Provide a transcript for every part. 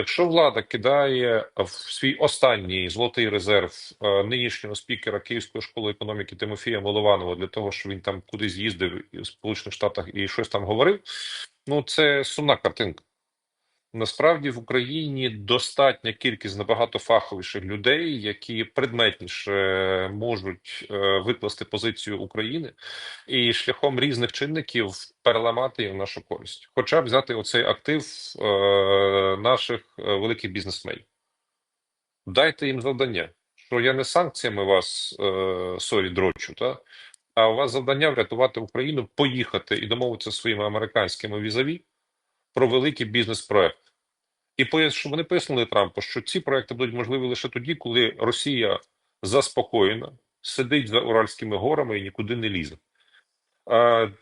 Якщо влада кидає в свій останній золотий резерв е, нинішнього спікера Київської школи економіки Тимофія Молованова для того, щоб він там кудись їздив в Сполучених Штатах і щось там говорив, ну це сумна картинка. Насправді в Україні достатня кількість набагато фаховіших людей, які предметніше можуть е, викласти позицію України і шляхом різних чинників переламати її в нашу користь, хоча б взяти оцей актив е, наших е, великих бізнесменів. Дайте їм завдання, що я не санкціями вас сорі дрочу, та а у вас завдання врятувати Україну, поїхати і домовитися своїми американськими візаві про великий бізнес-проект. І щоб вони пояснили Трампу, що ці проекти будуть можливі лише тоді, коли Росія заспокоєна, сидить за Уральськими горами і нікуди не лізе.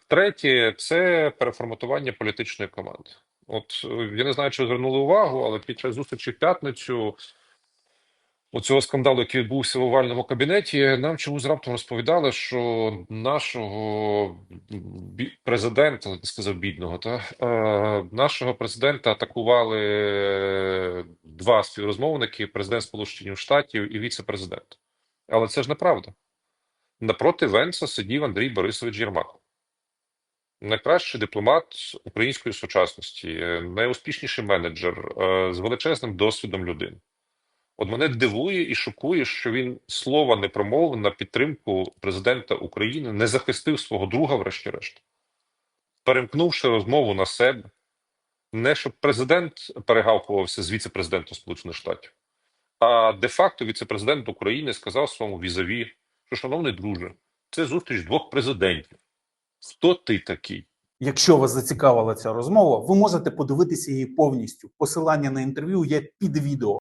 Третє це переформатування політичної команди. От е, я не знаю, чи звернули увагу, але під час зустрічі в п'ятницю оцього скандалу, який відбувся в овальному кабінеті, нам чомусь раптом розповідали, що нашого президента, не сказав бідного, та е, нашого президента атакували два співрозмовники: президент Сполучених Штатів і віце-президент. Але це ж неправда. Напроти Венса сидів Андрій Борисович Єрмак. Найкращий дипломат української сучасності, е, найуспішніший менеджер е, з величезним досвідом людини. От мене дивує і шокує, що він слова не промовив на підтримку президента України, не захистив свого друга, врешті-решт, перемкнувши розмову на себе. Не щоб президент перегавкувався з віце-президентом Сполучених Штатів, а де-факто віце-президент України сказав своєму візаві, що, шановний друже, це зустріч двох президентів. Хто ти такий? Якщо вас зацікавила ця розмова, ви можете подивитися її повністю. Посилання на інтерв'ю є під відео.